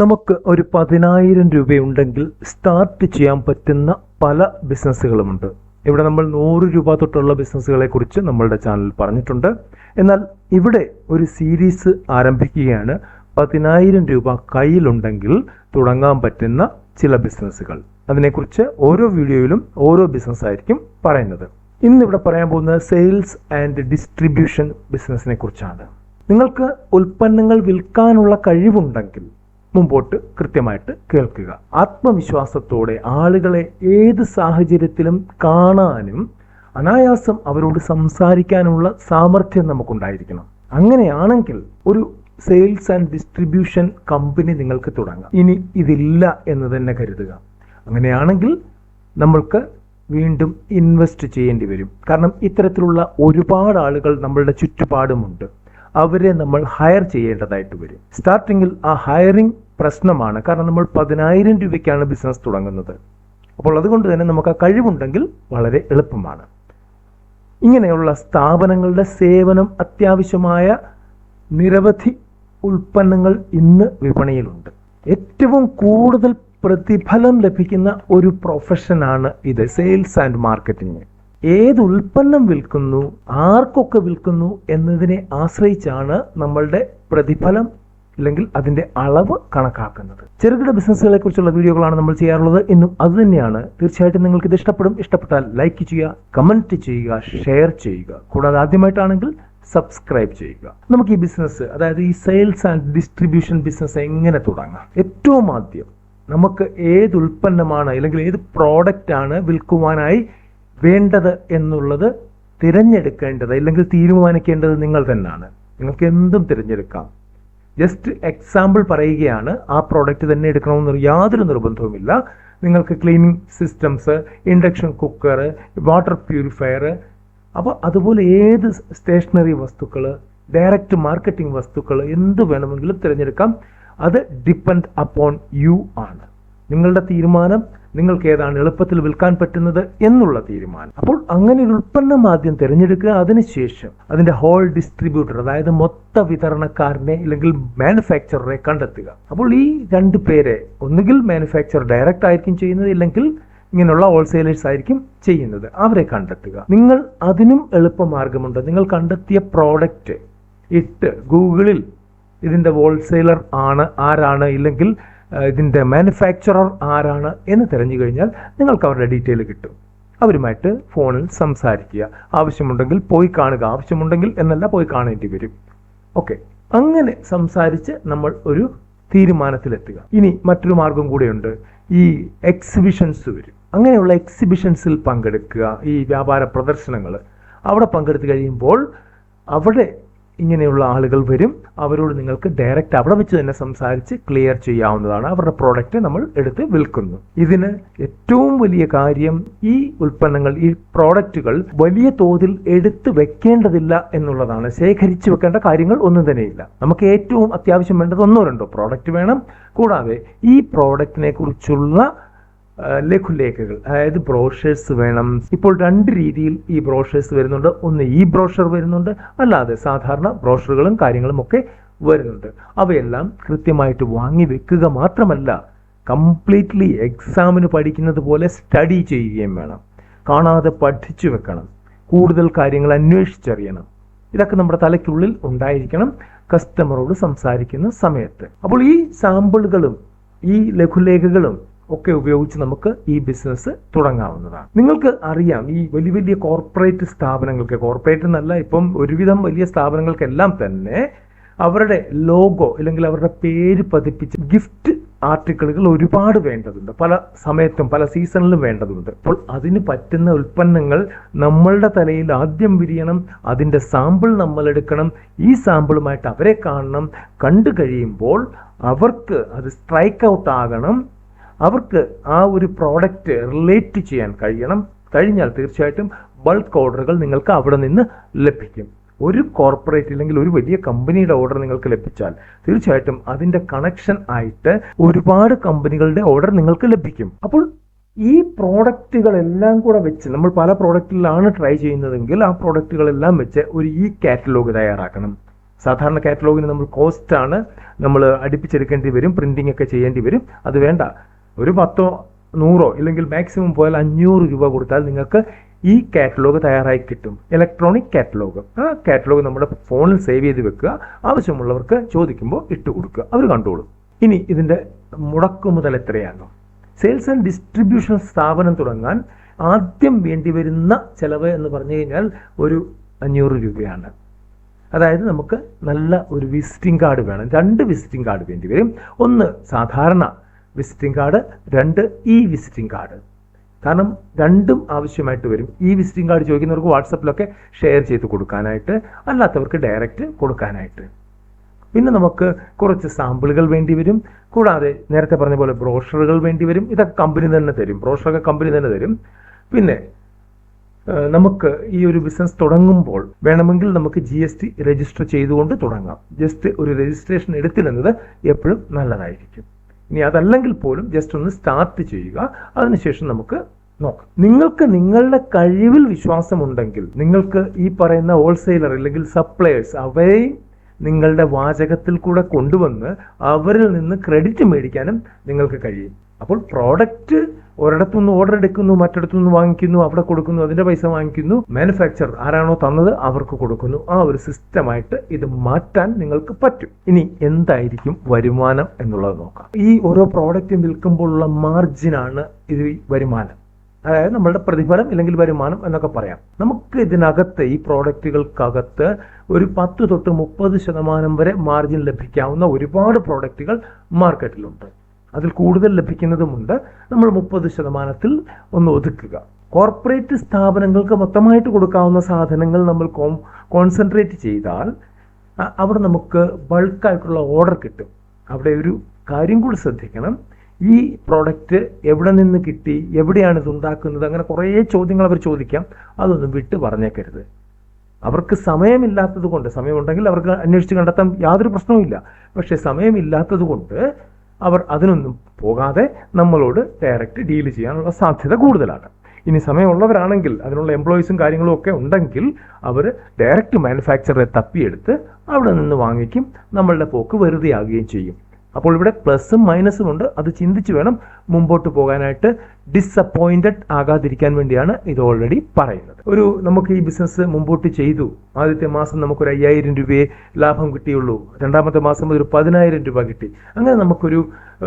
നമുക്ക് ഒരു പതിനായിരം രൂപയുണ്ടെങ്കിൽ സ്റ്റാർട്ട് ചെയ്യാൻ പറ്റുന്ന പല ബിസിനസ്സുകളുമുണ്ട് ഇവിടെ നമ്മൾ നൂറ് രൂപ തൊട്ടുള്ള ബിസിനസ്സുകളെ കുറിച്ച് നമ്മളുടെ ചാനൽ പറഞ്ഞിട്ടുണ്ട്. എന്നാൽ ഇവിടെ ഒരു സീരീസ് ആരംഭിക്കുകയാണ്. പതിനായിരം രൂപ കയ്യിലുണ്ടെങ്കിൽ തുടങ്ങാൻ പറ്റുന്ന ചില ബിസിനസ്സുകൾ അതിനെക്കുറിച്ച് ഓരോ വീഡിയോയിലും ഓരോ ബിസിനസ് ആയിരിക്കും പറയുന്നത്. ഇന്നിവിടെ പറയാൻ പോകുന്നത് സെയിൽസ് ആൻഡ് ഡിസ്ട്രിബ്യൂഷൻ ബിസിനസ്സിനെ കുറിച്ചാണ്. നിങ്ങൾക്ക് ഉൽപ്പന്നങ്ങൾ വിൽക്കാനുള്ള കഴിവുണ്ടെങ്കിൽ മുമ്പോട്ട് കൃത്യമായിട്ട് കേൾക്കുക. ആത്മവിശ്വാസത്തോടെ ആളുകളെ ഏത് സാഹചര്യത്തിലും കാണാനും അനായാസം അവരോട് സംസാരിക്കാനുള്ള സാമർഥ്യം നമുക്കുണ്ടായിരിക്കണം. അങ്ങനെയാണെങ്കിൽ ഒരു സെയിൽസ് ആൻഡ് ഡിസ്ട്രിബ്യൂഷൻ കമ്പനി നിങ്ങൾക്ക് തുടങ്ങാം. ഇനി ഇതില്ല എന്ന് തന്നെ കരുതുക. അങ്ങനെയാണെങ്കിൽ നമ്മൾക്ക് വീണ്ടും ഇൻവെസ്റ്റ് ചെയ്യേണ്ടി വരും. കാരണം ഇത്തരത്തിലുള്ള ഒരുപാട് ആളുകൾ നമ്മളുടെ ചുറ്റുപാടുമുണ്ട്. അവരെ നമ്മൾ ഹയർ ചെയ്യേണ്ടതായിട്ട് വരും. സ്റ്റാർട്ടിങ്ങിൽ ആ ഹയറിംഗ് പ്രശ്നമാണ്. കാരണം നമ്മൾ പതിനായിരം രൂപയ്ക്കാണ് ബിസിനസ് തുടങ്ങുന്നത്. അപ്പോൾ അതുകൊണ്ട് തന്നെ നമുക്ക് ആ കഴിവുണ്ടെങ്കിൽ വളരെ എളുപ്പമാണ്. ഇങ്ങനെയുള്ള സ്ഥാപനങ്ങളുടെ സേവനം അത്യാവശ്യമായ നിരവധി ഉൽപ്പന്നങ്ങൾ ഇന്ന് വിപണിയിലുണ്ട്. ഏറ്റവും കൂടുതൽ പ്രതിഫലം ലഭിക്കുന്ന ഒരു പ്രൊഫഷനാണ് ഇത് സെയിൽസ് ആൻഡ് മാർക്കറ്റിംഗ്. ഏത് ഉൽപ്പന്നം വിൽക്കുന്നു ആർക്കൊക്കെ വിൽക്കുന്നു എന്നതിനെ ആശ്രയിച്ചാണ് നമ്മളുടെ പ്രതിഫലം അല്ലെങ്കിൽ അതിന്റെ അളവ് കണക്കാക്കുന്നത്. ചെറുകിട ബിസിനസ്സുകളെ കുറിച്ചുള്ള വീഡിയോകളാണ് നമ്മൾ ചെയ്യാറുള്ളത്. എന്നും അത് തന്നെയാണ്. തീർച്ചയായിട്ടും നിങ്ങൾക്ക് ഇത് ഇഷ്ടപ്പെടും. ഇഷ്ടപ്പെട്ടാൽ ലൈക്ക് ചെയ്യുക കമന്റ് ചെയ്യുക ഷെയർ ചെയ്യുക. കൂടാതെ ആദ്യമായിട്ടാണെങ്കിൽ സബ്സ്ക്രൈബ് ചെയ്യുക. നമുക്ക് ഈ ബിസിനസ് അതായത് ഈ സെയിൽസ് ആൻഡ് ഡിസ്ട്രിബ്യൂഷൻ ബിസിനസ് എങ്ങനെ തുടങ്ങാം? ഏറ്റവും ആദ്യം നമുക്ക് ഏത് ഉൽപ്പന്നമാണ് അല്ലെങ്കിൽ ഏത് പ്രോഡക്റ്റ് ആണ് വിൽക്കുവാനായി വേണ്ടത് എന്നുള്ളത് തിരഞ്ഞെടുക്കേണ്ടത് അല്ലെങ്കിൽ തീരുമാനിക്കേണ്ടത് നിങ്ങൾ തന്നെയാണ്. നിങ്ങൾക്ക് എന്തും തിരഞ്ഞെടുക്കാം. ജസ്റ്റ് എക്സാമ്പിൾ പറയുകയാണ് ആ പ്രോഡക്റ്റ് തന്നെ എടുക്കണമെന്ന് യാതൊരു നിർബന്ധവുമില്ല. നിങ്ങൾക്ക് cleaning systems induction cooker water purifier അപ്പോൾ അതുപോലെ ഏത് സ്റ്റേഷനറി വസ്തുക്കൾ ഡയറക്റ്റ് മാർക്കറ്റിംഗ് വസ്തുക്കൾ എന്ത് വേണമെങ്കിലും തിരഞ്ഞെടുക്കാം. അത് ഡിപ്പെൻഡ് അപ്പോൺ യു ആണ്. നിങ്ങളുടെ തീരുമാനം നിങ്ങൾക്ക് ഏതാണ് എളുപ്പത്തിൽ വിൽക്കാൻ പറ്റുന്നത് എന്നുള്ള തീരുമാനം. അപ്പോൾ അങ്ങനെ ഒരു ഉൽപ്പന്നം ആദ്യം തിരഞ്ഞെടുക്കുക അതിനുശേഷം അതിന്റെ ഹോൾ ഡിസ്ട്രിബ്യൂട്ടർ അതായത് മൊത്ത വിതരണക്കാരനെ അല്ലെങ്കിൽ മാനുഫാക്ചററെ കണ്ടെത്തുക. അപ്പോൾ ഈ രണ്ട് പേരെ ഒന്നുകിൽ മാനുഫാക്ചർ ഡയറക്റ്റ് ആയിരിക്കും ചെയ്യുന്നത് ഇല്ലെങ്കിൽ ഇങ്ങനെയുള്ള ഹോൾസെയിലേഴ്സ് ആയിരിക്കും ചെയ്യുന്നത് അവരെ കണ്ടെത്തുക. നിങ്ങൾ അതിനും എളുപ്പമാർഗമുണ്ട്. നിങ്ങൾ കണ്ടെത്തിയ പ്രോഡക്റ്റ് ഇട്ട് ഗൂഗിളിൽ ഇതിന്റെ ഹോൾസെയിലർ ആണ് ആരാണ് ഇല്ലെങ്കിൽ ഇതിന്റെ മാനുഫാക്ചറർ ആരാണ് എന്ന് തിരഞ്ഞു കഴിഞ്ഞാൽ നിങ്ങൾക്ക് അവരുടെ ഡീറ്റെയിൽ കിട്ടും. അവരുമായിട്ട് ഫോണിൽ സംസാരിക്കുക. ആവശ്യമുണ്ടെങ്കിൽ പോയി കാണുക. ആവശ്യമുണ്ടെങ്കിൽ എന്നല്ല പോയി കാണേണ്ടി വരും. ഓക്കെ അങ്ങനെ സംസാരിച്ച് നമ്മൾ ഒരു തീരുമാനത്തിലെത്തുക. ഇനി മറ്റൊരു മാർഗം കൂടെയുണ്ട്. ഈ എക്സിബിഷൻസ് വരും. അങ്ങനെയുള്ള എക്സിബിഷൻസിൽ പങ്കെടുക്കുക. ഈ വ്യാപാര പ്രദർശനങ്ങൾ. അവിടെ പങ്കെടുത്തു കഴിയുമ്പോൾ അവിടെ ഇങ്ങനെയുള്ള ആളുകൾ വരും. അവരോട് നിങ്ങൾക്ക് ഡയറക്റ്റ് അവിടെ വെച്ച് തന്നെ സംസാരിച്ച് ക്ലിയർ ചെയ്യാവുന്നതാണ്. അവരുടെ പ്രോഡക്റ്റ് നമ്മൾ എടുത്ത് വിൽക്കുന്നു. ഇതിന് ഏറ്റവും വലിയ കാര്യം ഈ ഉൽപ്പന്നങ്ങൾ ഈ പ്രോഡക്റ്റുകൾ വലിയ തോതിൽ എടുത്ത് വെക്കേണ്ടതില്ല എന്നുള്ളതാണ്. ശേഖരിച്ചു വെക്കേണ്ട കാര്യങ്ങൾ ഒന്നും തന്നെയില്ല. നമുക്ക് ഏറ്റവും അത്യാവശ്യം വേണ്ടത് ഒന്നോ രണ്ടോ പ്രോഡക്റ്റ് വേണം. കൂടാതെ ഈ പ്രോഡക്റ്റിനെ കുറിച്ചുള്ള ലഘുലേഖകൾ അതായത് ബ്രോഷേഴ്സ് വേണം. ഇപ്പോൾ രണ്ട് രീതിയിൽ ഈ ബ്രോഷേഴ്സ് വരുന്നുണ്ട്. ഒന്ന് ഈ ബ്രോഷർ വരുന്നുണ്ട്. അല്ലാതെ സാധാരണ ബ്രോഷറുകളും കാര്യങ്ങളും ഒക്കെ വരുന്നുണ്ട്. അവയെല്ലാം കൃത്യമായിട്ട് വാങ്ങി വെക്കുക മാത്രമല്ല കംപ്ലീറ്റ്ലി എക്സാമിന് പഠിക്കുന്നത് പോലെ സ്റ്റഡി ചെയ്യുകയും വേണം. കാണാതെ പഠിച്ചു വെക്കണം. കൂടുതൽ കാര്യങ്ങൾ അന്വേഷിച്ചറിയണം. ഇതൊക്കെ നമ്മുടെ തലയ്ക്കുള്ളിൽ ഉണ്ടായിരിക്കണം. കസ്റ്റമറോട് സംസാരിക്കുന്ന സമയത്ത്. അപ്പോൾ ഈ സാമ്പിളുകളും ഈ ലഘുലേഖകളും ഒക്കെ ഉപയോഗിച്ച് നമുക്ക് ഈ ബിസിനസ് തുടങ്ങാവുന്നതാണ്. നിങ്ങൾക്ക് അറിയാം ഈ വലിയ വലിയ കോർപ്പറേറ്റ് സ്ഥാപനങ്ങൾക്ക് കോർപ്പറേറ്റ് എന്നല്ല ഇപ്പം ഒരുവിധം വലിയ സ്ഥാപനങ്ങൾക്കെല്ലാം തന്നെ അവരുടെ ലോഗോ അല്ലെങ്കിൽ അവരുടെ പേര് പതിപ്പിച്ച് ഗിഫ്റ്റ് ആർട്ടിക്കിളുകൾ ഒരുപാട് വേണ്ടതുണ്ട്. പല സമയത്തും പല സീസണിലും വേണ്ടതുണ്ട്. അപ്പോൾ അതിന് പറ്റുന്ന ഉൽപ്പന്നങ്ങൾ നമ്മളുടെ തലയിൽ ആദ്യം വിരിയണം അതിന്റെ സാമ്പിൾ നമ്മൾ എടുക്കണം. ഈ സാമ്പിളുമായിട്ട് അവരെ കാണണം. കണ്ടു കഴിയുമ്പോൾ അവർക്ക് അത് സ്ട്രൈക്ക് ഔട്ട് ആകണം. അവർക്ക് ആ ഒരു പ്രോഡക്റ്റ് റിലേറ്റ് ചെയ്യാൻ കഴിയണം. കഴിഞ്ഞാൽ തീർച്ചയായിട്ടും ബൾക്ക് ഓർഡറുകൾ നിങ്ങൾക്ക് അവിടെ നിന്ന് ലഭിക്കും. ഒരു കോർപ്പറേറ്റ് അല്ലെങ്കിൽ ഒരു വലിയ കമ്പനിയുടെ ഓർഡർ നിങ്ങൾക്ക് ലഭിച്ചാൽ തീർച്ചയായിട്ടും അതിന്റെ കണക്ഷൻ ആയിട്ട് ഒരുപാട് കമ്പനികളുടെ ഓർഡർ നിങ്ങൾക്ക് ലഭിക്കും. അപ്പോൾ ഈ പ്രോഡക്റ്റുകളെല്ലാം കൂടെ വെച്ച് നമ്മൾ പല പ്രോഡക്റ്റിലാണ് ട്രൈ ചെയ്യുന്നതെങ്കിൽ ആ പ്രോഡക്റ്റുകളെല്ലാം വെച്ച് ഒരു ഈ കാറ്റലോഗ് തയ്യാറാക്കണം. സാധാരണ കാറ്റലോഗിന് നമ്മൾ കോസ്റ്റാണ് നമ്മൾ അടുപ്പിച്ചെടുക്കേണ്ടി വരും പ്രിന്റിംഗ് ഒക്കെ ചെയ്യേണ്ടി വരും. അത് വേണ്ട. ഒരു പത്തോ നൂറോ ഇല്ലെങ്കിൽ മാക്സിമം പോയാൽ അഞ്ഞൂറ് രൂപ കൊടുത്താൽ നിങ്ങൾക്ക് ഈ കാറ്റലോഗ് തയ്യാറായി കിട്ടും. ഇലക്ട്രോണിക് കാറ്റലോഗ് ആ കാറ്റലോഗ് നമ്മുടെ ഫോണിൽ സേവ് ചെയ്ത് വെക്കുക. ആവശ്യമുള്ളവർക്ക് ചോദിക്കുമ്പോൾ ഇട്ട് കൊടുക്കുക. അവർ കണ്ടോളും. ഇനി ഇതിന്റെ മുടക്ക് മുതൽ എത്രയാണ് സെയിൽസ് ആൻഡ് ഡിസ്ട്രിബ്യൂഷൻ സ്ഥാപനം തുടങ്ങാൻ ആദ്യം വേണ്ടി വരുന്ന ചിലവ് എന്ന് പറഞ്ഞു കഴിഞ്ഞാൽ ഒരു അഞ്ഞൂറ് രൂപയാണ്. അതായത് നമുക്ക് നല്ല ഒരു വിസിറ്റിംഗ് കാർഡ് വേണം. രണ്ട് വിസിറ്റിംഗ് കാർഡ് വേണ്ടി വരും. ഒന്ന് സാധാരണ വിസിറ്റിംഗ് കാർഡ് രണ്ട് ഇ വിസിറ്റിംഗ് കാർഡ് കാരണം രണ്ടും ആവശ്യമായിട്ട് വരും. ഈ വിസിറ്റിംഗ് കാർഡ് ചോദിക്കുന്നവർക്ക് വാട്സപ്പിലൊക്കെ ഷെയർ ചെയ്ത് കൊടുക്കാനായിട്ട് അല്ലാത്തവർക്ക് ഡയറക്റ്റ് കൊടുക്കാനായിട്ട്. പിന്നെ നമുക്ക് കുറച്ച് സാമ്പിളുകൾ വേണ്ടി വരും. കൂടാതെ നേരത്തെ പറഞ്ഞ പോലെ ബ്രോഷറുകൾ വേണ്ടി വരും. ഇതൊക്കെ കമ്പനി തന്നെ തരും. ബ്രോഷറൊക്കെ കമ്പനി തന്നെ തരും. പിന്നെ നമുക്ക് ഈ ഒരു ബിസിനസ് തുടങ്ങുമ്പോൾ വേണമെങ്കിൽ നമുക്ക് ജി എസ് ടി രജിസ്റ്റർ ചെയ്തുകൊണ്ട് തുടങ്ങാം. ജസ്റ്റ് ഒരു രജിസ്ട്രേഷൻ എടുത്തില്ലെന്നത് എപ്പോഴും നല്ലതായിരിക്കും. ഇനി അതല്ലെങ്കിൽ പോലും ജസ്റ്റ് ഒന്ന് സ്റ്റാർട്ട് ചെയ്യുക. അതിനുശേഷം നമുക്ക് നോക്കാം. നിങ്ങൾക്ക് നിങ്ങളുടെ കഴിവിൽ വിശ്വാസമുണ്ടെങ്കിൽ നിങ്ങൾക്ക് ഈ പറയുന്ന ഹോൾസെയിലർ അല്ലെങ്കിൽ സപ്ലയേഴ്സ് അവരെ നിങ്ങളുടെ വാചകത്തിൽ കൂടെ കൊണ്ടുവന്ന് അവരിൽ നിന്ന് ക്രെഡിറ്റ് മേടിക്കാനും നിങ്ങൾക്ക് കഴിയും. അപ്പോൾ പ്രോഡക്റ്റ് ഒരിടത്തുനിന്ന് ഓർഡർ എടുക്കുന്നു മറ്റിടത്തുനിന്ന് വാങ്ങിക്കുന്നു അവിടെ കൊടുക്കുന്നു അതിന്റെ പൈസ വാങ്ങിക്കുന്നു. മാനുഫാക്ചർ ആരാണോ തന്നത് അവർക്ക് കൊടുക്കുന്നു. ആ ഒരു സിസ്റ്റമായിട്ട് ഇത് മാറ്റാൻ നിങ്ങൾക്ക് പറ്റും. ഇനി എന്തായിരിക്കും വരുമാനം എന്നുള്ളത് നോക്കാം. ഈ ഓരോ പ്രോഡക്റ്റ് വിൽക്കുമ്പോഴുള്ള മാർജിനാണ് ഇത് വരുമാനം. അതായത് നമ്മളുടെ പ്രതിഫലം ഇല്ലെങ്കിൽ വരുമാനം എന്നൊക്കെ പറയാം. നമുക്ക് ഇതിനകത്ത് ഈ പ്രോഡക്റ്റുകൾക്കകത്ത് ഒരു പത്ത് തൊട്ട് മുപ്പത് ശതമാനം വരെ മാർജിൻ ലഭിക്കാവുന്ന ഒരുപാട് പ്രോഡക്റ്റുകൾ മാർക്കറ്റിലുണ്ട് അതിൽ കൂടുതൽ ലഭിക്കുന്നതുമുണ്ട്. നമ്മൾ മുപ്പത് ശതമാനത്തിൽ ഒന്ന് ഒതുക്കുക. കോർപ്പറേറ്റ് സ്ഥാപനങ്ങൾക്ക് മൊത്തമായിട്ട് കൊടുക്കാവുന്ന സാധനങ്ങൾ നമ്മൾ കോൺസെൻട്രേറ്റ് ചെയ്താൽ അവിടെ നമുക്ക് ബൾക്കായിട്ടുള്ള ഓർഡർ കിട്ടും. അവിടെ ഒരു കാര്യം കൂടി ശ്രദ്ധിക്കണം. ഈ പ്രോഡക്റ്റ് എവിടെ നിന്ന് കിട്ടി എവിടെയാണ് ഇത് ഉണ്ടാക്കുന്നത് അങ്ങനെ കുറേ ചോദ്യങ്ങൾ അവർ ചോദിക്കാം. അതൊന്നും വിട്ട് പറഞ്ഞേക്കരുത്. അവർക്ക് സമയമില്ലാത്തത് കൊണ്ട് സമയമുണ്ടെങ്കിൽ അവർക്ക് അന്വേഷിച്ച് കണ്ടെത്താൻ യാതൊരു പ്രശ്നവുമില്ല. പക്ഷേ സമയമില്ലാത്തത് കൊണ്ട് അവർ അതിനൊന്നും പോകാതെ നമ്മളോട് ഡയറക്റ്റ് ഡീൽ ചെയ്യാനുള്ള സാധ്യത കൂടുതലാണ്. ഇനി സമയമുള്ളവരാണെങ്കിൽ അതിനുള്ള എംപ്ലോയീസും കാര്യങ്ങളും ഒക്കെ ഉണ്ടെങ്കിൽ അവർ ഡയറക്റ്റ് മാനുഫാക്ചറെ തപ്പിയെടുത്ത് അവിടെ നിന്ന് വാങ്ങിക്കും നമ്മളുടെ പോക്ക് വെറുതെ ആകുകയും ചെയ്യും. അപ്പോൾ ഇവിടെ പ്ലസും മൈനസും ഉണ്ട്. അത് ചിന്തിച്ച് വേണം മുമ്പോട്ട് പോകാനായിട്ട്. ഡിസപ്പോയിന്റഡ് ആകാതിരിക്കാൻ വേണ്ടിയാണ് ഇത് ഓൾറെഡി പറയുന്നത്. ഒരു നമുക്ക് ഈ ബിസിനസ് മുമ്പോട്ട് ചെയ്തു. ആദ്യത്തെ മാസം നമുക്കൊരു അയ്യായിരം രൂപയെ ലാഭം കിട്ടിയുള്ളൂ. രണ്ടാമത്തെ മാസം ഒരു പതിനായിരം രൂപ കിട്ടി. അങ്ങനെ നമുക്കൊരു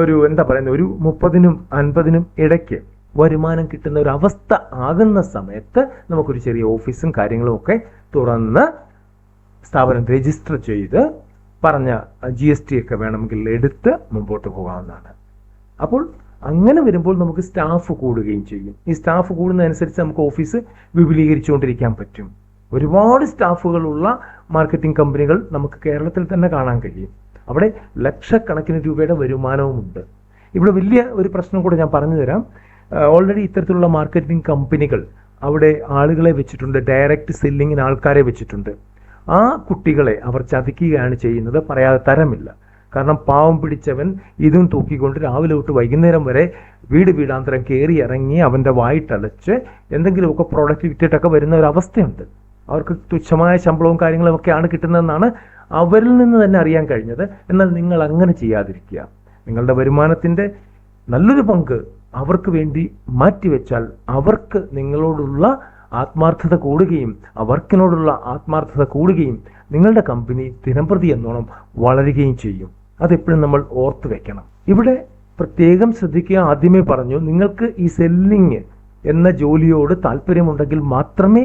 ഒരു എന്താ പറയുന്നത് ഒരു മുപ്പതിനും അൻപതിനും ഇടയ്ക്ക് വരുമാനം കിട്ടുന്ന ഒരു അവസ്ഥ ആകുന്ന സമയത്ത് നമുക്കൊരു ചെറിയ ഓഫീസും കാര്യങ്ങളും ഒക്കെ തുറന്ന് സ്ഥാപനം രജിസ്റ്റർ ചെയ്ത് പറഞ്ഞ ജി എസ് ടി ഒക്കെ വേണമെങ്കിൽ എടുത്ത് മുമ്പോട്ട് പോകാവുന്നതാണ്. അപ്പോൾ അങ്ങനെ വരുമ്പോൾ നമുക്ക് സ്റ്റാഫ് കൂടുകയും ചെയ്യും. ഈ സ്റ്റാഫ് കൂടുന്നതനുസരിച്ച് നമുക്ക് ഓഫീസ് വിപുലീകരിച്ചുകൊണ്ടിരിക്കാൻ പറ്റും. ഒരുപാട് സ്റ്റാഫുകളുള്ള മാർക്കറ്റിംഗ് കമ്പനികൾ നമുക്ക് കേരളത്തിൽ തന്നെ കാണാൻ കഴിയും. അവിടെ ലക്ഷക്കണക്കിന് രൂപയുടെ വരുമാനവുമുണ്ട്. ഇവിടെ വലിയ ഒരു പ്രശ്നം കൂടെ ഞാൻ പറഞ്ഞു തരാം. ഓൾറെഡി ഇത്തരത്തിലുള്ള മാർക്കറ്റിംഗ് കമ്പനികൾ അവിടെ ആളുകളെ വെച്ചിട്ടുണ്ട് ഡയറക്റ്റ് സെല്ലിങ്ങിന് ആൾക്കാരെ വെച്ചിട്ടുണ്ട്. ആ കുട്ടികളെ അവർ ചതിക്കുകയാണ് ചെയ്യുന്നത് പറയാതെ തരമില്ല. കാരണം പാവം പിടിച്ചവൻ ഇതും തൂക്കിക്കൊണ്ട് രാവിലെ തൊട്ട് വൈകുന്നേരം വരെ വീട് വീടാന്തരം കയറി ഇറങ്ങി അവന്റെ വായിട്ടടച്ച് എന്തെങ്കിലുമൊക്കെ പ്രോഡക്റ്റ് വിറ്റിട്ടൊക്കെ വരുന്ന ഒരു അവസ്ഥയുണ്ട്. അവർക്ക് തുച്ഛമായ ശമ്പളവും കാര്യങ്ങളും ഒക്കെയാണ് കിട്ടുന്നതെന്നാണ് അവരിൽ നിന്ന് തന്നെ അറിയാൻ കഴിഞ്ഞത്. എന്നാൽ നിങ്ങൾ അങ്ങനെ ചെയ്യാതിരിക്കുക. നിങ്ങളുടെ വരുമാനത്തിന്റെ നല്ലൊരു പങ്ക് അവർക്ക് വേണ്ടി മാറ്റിവെച്ചാൽ അവർക്ക് നിങ്ങളോടുള്ള ആത്മാർത്ഥത കൂടുകയും ആ വർക്കിനോടുള്ള ആത്മാർത്ഥത കൂടുകയും നിങ്ങളുടെ കമ്പനി ദിനംപ്രതി എന്നോണം വളരുകയും ചെയ്യും. അതെപ്പോഴും നമ്മൾ ഓർത്തു വെക്കണം. ഇവിടെ പ്രത്യേകം ശ്രദ്ധിക്കുക. ആദ്യമേ പറഞ്ഞു നിങ്ങൾക്ക് ഈ സെല്ലിങ് എന്ന ജോലിയോട് താല്പര്യമുണ്ടെങ്കിൽ മാത്രമേ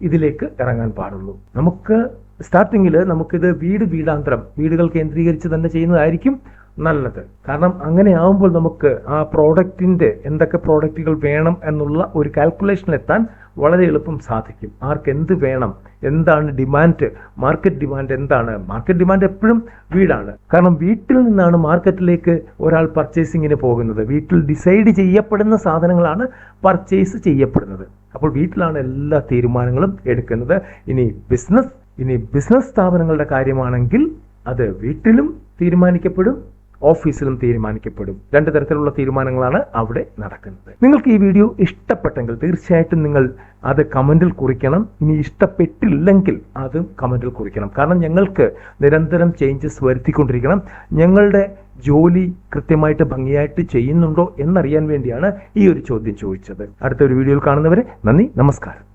ഇതിലേക്ക് ഇറങ്ങാൻ പാടുള്ളൂ. നമുക്ക് സ്റ്റാർട്ടിങ്ങിൽ നമുക്കിത് വീട് വീടാന്തരം വീടുകൾ കേന്ദ്രീകരിച്ച് തന്നെ ചെയ്യുന്നതായിരിക്കും. നല്ലത്. കാരണം അങ്ങനെ ആവുമ്പോൾ നമുക്ക് ആ പ്രോഡക്റ്റിന്റെ എന്തൊക്കെ പ്രോഡക്റ്റുകൾ വേണം എന്നുള്ള ഒരു കാൽക്കുലേഷനിലെത്താൻ വളരെ എളുപ്പം സാധിക്കും. ആർക്ക് എന്ത് വേണം എന്താണ് ഡിമാൻഡ് മാർക്കറ്റ് ഡിമാൻഡ് എന്താണ്? മാർക്കറ്റ് ഡിമാൻഡ് എപ്പോഴും വീടാണ്. കാരണം വീട്ടിൽ നിന്നാണ് മാർക്കറ്റിലേക്ക് ഒരാൾ പർച്ചേസിങ്ങിന് പോകുന്നത്. വീട്ടിൽ ഡിസൈഡ് ചെയ്യപ്പെടുന്ന സാധനങ്ങളാണ് പർച്ചേസ് ചെയ്യപ്പെടുന്നത്. അപ്പോൾ വീട്ടിലാണ് എല്ലാ തീരുമാനങ്ങളും എടുക്കുന്നത്. ഇനി ബിസിനസ് ഇനി ബിസിനസ് സ്ഥാപനങ്ങളുടെ കാര്യമാണെങ്കിൽ അത് വീട്ടിലും തീരുമാനിക്കപ്പെടും. ഓഫീസിലും തീരുമാനിക്കപ്പെടും. രണ്ട് തരത്തിലുള്ള തീരുമാനങ്ങളാണ് അവിടെ നടക്കുന്നത്. നിങ്ങൾക്ക് ഈ വീഡിയോ ഇഷ്ടപ്പെട്ടെങ്കിൽ തീർച്ചയായിട്ടും നിങ്ങൾ അത് കമന്റിൽ കുറിക്കണം. ഇനി ഇഷ്ടപ്പെട്ടില്ലെങ്കിൽ അതും കമന്റിൽ കുറിക്കണം. കാരണം ഞങ്ങൾക്ക് നിരന്തരം ചേഞ്ചസ് വരുത്തിക്കൊണ്ടിരിക്കണം. ഞങ്ങളുടെ ജോലി കൃത്യമായിട്ട് ഭംഗിയായിട്ട് ചെയ്യുന്നുണ്ടോ എന്നറിയാൻ വേണ്ടിയാണ് ഈ ഒരു ചോദ്യം ചോദിച്ചത്. അടുത്ത ഒരു വീഡിയോയിൽ കാണുന്നവരെ നന്ദി നമസ്കാരം.